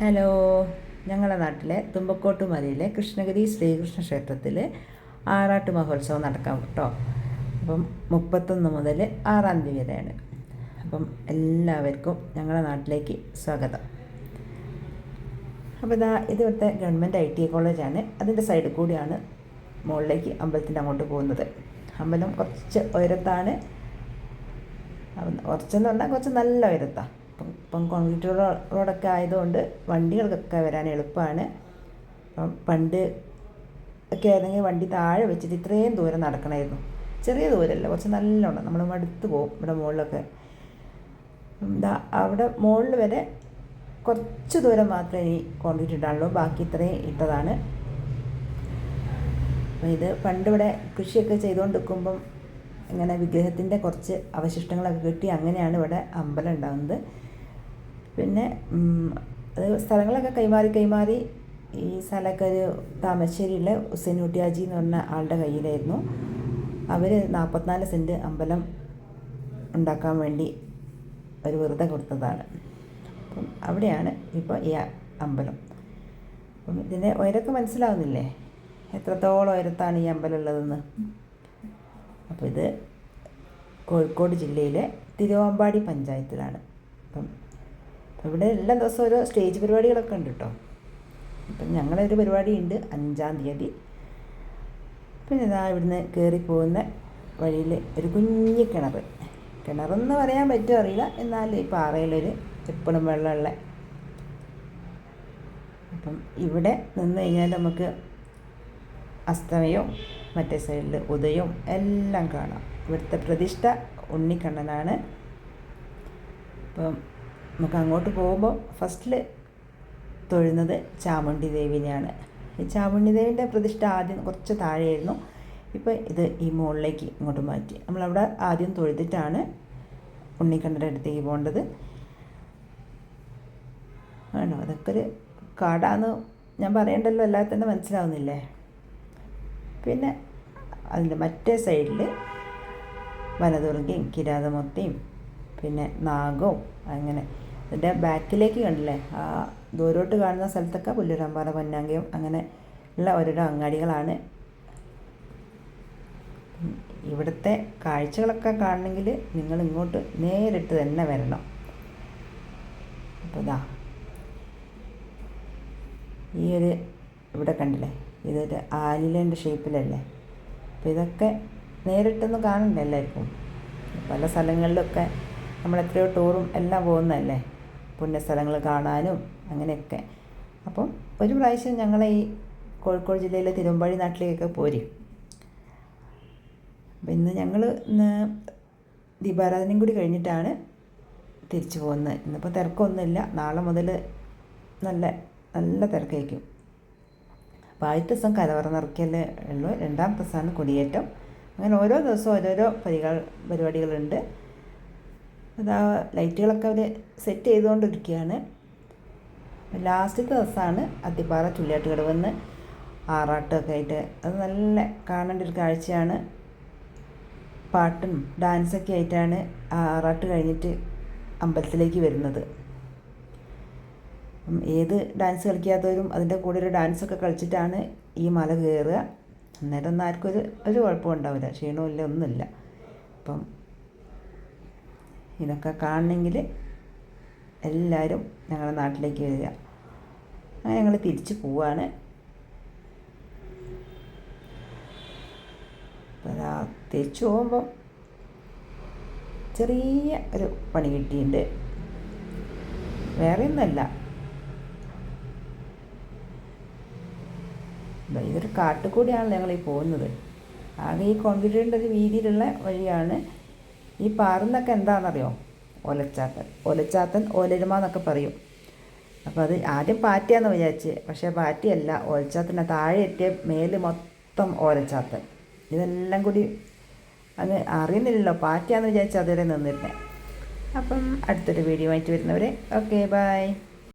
Hello. ഞങ്ങളുടെ നാട്ടിലെ തുമ്പക്കോട്ട് മലയിലെ കൃഷ്ണഗിരി ശ്രീകൃഷ്ണ ക്ഷേത്രത്തിൽ ആറാട്ട് മഹോത്സവം നടക്കാം കേട്ടോ. അപ്പം മുപ്പത്തൊന്ന് മുതൽ ആറാം തീയതി വരെയാണ്. അപ്പം എല്ലാവർക്കും ഞങ്ങളുടെ നാട്ടിലേക്ക് സ്വാഗതം. അപ്പോൾ ഇതാ ഇതിവിടുത്തെ ഗവൺമെന്റ് ഐ ടി കോളേജാണ്. അതിന്റെ സൈഡിൽ കൂടിയാണ് മുകളിലേക്ക് അമ്പലത്തിന്റെ അങ്ങോട്ട് പോകുന്നത്. അമ്പലം കുറച്ച് ഉയരത്താണ്. കുറച്ചെന്ന് പറഞ്ഞാൽ കുറച്ച് നല്ല ഉയരത്താണ് ഇപ്പം കോൺക്രീറ്റ് റോഡൊക്കെ ആയതുകൊണ്ട് വണ്ടികൾക്കൊക്കെ വരാൻ എളുപ്പമാണ്. അപ്പം പണ്ട് ഒക്കെ ആയിരുന്നെങ്കിൽ വണ്ടി താഴെ വെച്ചിട്ട് ഇത്രയും ദൂരം നടക്കണമായിരുന്നു. ചെറിയ ദൂരമല്ല കുറച്ച് നല്ലോണം. നമ്മൾ മടുത്ത് പോകും ഇവിടെ മുകളിലൊക്കെ. എന്താ അവിടെ മുകളിൽ വരെ കുറച്ച് ദൂരം മാത്രമേ ഇനി കോൺക്രീറ്റ് ഇടാനുള്ളൂ. ബാക്കി ഇത്രയും ഇട്ടതാണ്. അപ്പോൾ ഇത് പണ്ടിവിടെ കൃഷിയൊക്കെ കൃഷിയൊക്കെ ചെയ്തുകൊണ്ടിരിക്കുമ്പം ഇങ്ങനെ വിഗ്രഹത്തിന്റെ കുറച്ച് അവശിഷ്ടങ്ങളൊക്കെ കിട്ടി അങ്ങനെയാണ് ഇവിടെ അമ്പലം ഉണ്ടാകുന്നത്. പിന്നെ അത് സ്ഥലങ്ങളൊക്കെ കൈമാറി കൈമാറി ഈ സ്ഥലമൊക്കെ ഒരു താമരശ്ശേരിയിലെ ഹുസൈൻ കുട്ടിയാജി എന്ന് പറഞ്ഞ ആളുടെ കയ്യിലായിരുന്നു. അവർ നാൽപ്പത്തിനാല് സെന്റ് അമ്പലം ഉണ്ടാക്കാൻ വേണ്ടി ഒരു വെറുതെ കൊടുത്തതാണ്. അപ്പം അവിടെയാണ് ഇപ്പോൾ ഈ അമ്പലം. അപ്പം ഇതിന്റെ ഉയരമൊക്കെ മനസ്സിലാവുന്നില്ലേ? എത്രത്തോളം ഉയരത്താണ് ഈ അമ്പലം ഉള്ളതെന്ന്? അപ്പോൾ ഇത് കോഴിക്കോട് ജില്ലയിലെ തിരുവമ്പാടി പഞ്ചായത്തിലാണ്. അപ്പം ഇവിടെ എല്ലാ ദിവസവും ഓരോ സ്റ്റേജ് പരിപാടികളൊക്കെ ഉണ്ട് കേട്ടോ. അപ്പം ഞങ്ങളൊരു പരിപാടി ഉണ്ട് അഞ്ചാം തീയതി. പിന്നെ ഇതാ ഇവിടുന്ന് കയറി പോകുന്ന വഴിയിൽ ഒരു കുഞ്ഞു കിണർ കിണറെന്ന് പറയാൻ പറ്റുമോ അറിയില്ല. എന്നാൽ ഈ പാറയിലൊരു എപ്പോഴും വെള്ളമുള്ള അപ്പം ഇവിടെ നിന്ന് കഴിഞ്ഞാൽ നമുക്ക് അസ്തമയവും മറ്റേ സൈഡിൽ ഉദയവും എല്ലാം കാണാം. ഇവിടുത്തെ പ്രതിഷ്ഠ ഉണ്ണിക്കണ്ണനാണ്. അപ്പം നമുക്ക് അങ്ങോട്ട് പോകുമ്പോൾ ഫസ്റ്റിൽ തൊഴുന്നത് ചാമുണ്ഡി ദേവിനെയാണ്. ഈ ചാമുണ്ഡി ദേവിന്റെ പ്രതിഷ്ഠ ആദ്യം കുറച്ച് താഴെയായിരുന്നു. ഇപ്പോൾ ഇത് ഈ മുകളിലേക്ക് ഇങ്ങോട്ട് മാറ്റി. നമ്മളവിടെ ആദ്യം തൊഴുതിട്ടാണ് ഉണ്ണിക്കണ്ണന്റെ അടുത്തേക്ക് പോകേണ്ടത്. ആണോ? അതൊക്കെ ഒരു കാടാന്ന് ഞാൻ പറയണ്ടല്ലോ എല്ലാവരും തന്നെ മനസ്സിലാവുന്നില്ലേ? പിന്നെ അതിന്റെ മറ്റേ സൈഡിൽ വനദുർഗയും കിരാതമൊത്തയും പിന്നെ നാഗവും അങ്ങനെ ഇതിന്റെ ബാക്കിലേക്ക് കണ്ടില്ലേ? ദൂരോട്ട് കാണുന്ന സ്ഥലത്തൊക്കെ പുല്ലൂരമ്പാറ പൊന്നാങ്കയും അങ്ങനെ ഉള്ള ഓരോരോ അങ്ങാടികളാണ്. ഇവിടുത്തെ കാഴ്ചകളൊക്കെ കാണണമെങ്കിൽ നിങ്ങൾ ഇങ്ങോട്ട് നേരിട്ട് തന്നെ വരണം. അപ്പോൾ ഇതാ ഈ ഒരു ഇവിടെ കണ്ടില്ലേ? ഇതൊരു ആലിലേന്റെ ഷേപ്പിലല്ലേ? അപ്പോൾ ഇതൊക്കെ നേരിട്ടൊന്നും കാണണ്ടേ എല്ലാവർക്കും? പല സ്ഥലങ്ങളിലൊക്കെ നമ്മൾ എത്രയോ ടൂറും എല്ലാം പോകുന്നതല്ലേ? പുണ്യസ്ഥലങ്ങൾ കാണാനും അങ്ങനെയൊക്കെ. അപ്പം ഒരു പ്രാവശ്യം ഞങ്ങളെ ഈ കോഴിക്കോട് ജില്ലയിലെ തിരുമ്പഴി നാട്ടിലേക്കൊക്കെ പോരും. അപ്പം ഇന്ന് ഞങ്ങൾ ഇന്ന് ദീപാരാധനയും കൂടി കഴിഞ്ഞിട്ടാണ് തിരിച്ചു പോകുന്നത്. ഇന്നിപ്പോൾ തിരക്കൊന്നുമില്ല. നാളെ മുതൽ നല്ല നല്ല തിരക്കായിരിക്കും. അപ്പോൾ ആദ്യത്തെ ദിവസം കലവറ ഉള്ളൂ. രണ്ടാമത്തെ ദിവസമാണ് കൊടിയേറ്റം. അങ്ങനെ ഓരോ ദിവസവും ഓരോരോ പരിപാ പരിപാടികളുണ്ട്. അതാ ലൈറ്റുകളൊക്കെ അവർ സെറ്റ് ചെയ്തുകൊണ്ടിരിക്കുകയാണ്. ലാസ്റ്റത്തെ ദിവസമാണ് അത്തിപ്പാറ ചുള്ളിയാട്ട് കടവെന്ന് ആറാട്ടമൊക്കെ ആയിട്ട്. അത് നല്ല കാണേണ്ട ഒരു കാഴ്ചയാണ്. പാട്ടും ഡാൻസൊക്കെ ആയിട്ടാണ് ആറാട്ട് കഴിഞ്ഞിട്ട് അമ്പലത്തിലേക്ക് വരുന്നത്. ഏത് ഡാൻസ് കളിക്കാത്തവരും അതിന്റെ കൂടെ ഒരു ഡാൻസൊക്കെ കളിച്ചിട്ടാണ് ഈ മല കയറുക. അന്നേരം ഒന്നും ആർക്കും ഒരു ഒരു കുഴപ്പമുണ്ടാവില്ല ക്ഷീണമില്ല ഒന്നുമില്ല. അപ്പം ഇതൊക്കെ കാണണമെങ്കിൽ എല്ലാവരും ഞങ്ങളുടെ നാട്ടിലേക്ക് വരിക. അങ്ങനെ ഞങ്ങൾ തിരിച്ച് പോവാണ്. അതാ തിരിച്ചു പോകുമ്പം ചെറിയ ഒരു പണി കിട്ടിയിട്ടുണ്ട്. വേറെ ഒന്നല്ല ഇതൊരു കാട്ടുകൂടിയാണല്ലോ ഞങ്ങൾ ഈ പോകുന്നത്. ആകെ ഈ കോൺക്രീറ്റിന്റെ ഒരു വീതിയിലുള്ള വഴിയാണ് ഈ പാറുന്നൊക്കെ എന്താണെന്നറിയോ? ഒലച്ചാത്തൻ ഒലച്ചാത്തൻ ഓലരുമ എന്നൊക്കെ പറയും. അപ്പോൾ അത് ആദ്യം പാറ്റിയാന്ന് വിചാരിച്ച്. പക്ഷേ പാറ്റിയല്ല ഓലച്ചാത്തന താഴെ എത്തിയ മേൽ മൊത്തം ഓലച്ചാത്തൻ. ഇതെല്ലാം കൂടി അങ്ങ് അറിയുന്നില്ലല്ലോ പാറ്റിയാന്ന് വിചാരിച്ച് അതുവരെ നിന്നിരുന്നേ. അപ്പം അടുത്തൊരു വീഡിയോ ആയിട്ട് വരുന്നവരെ ഓക്കെ ബായ്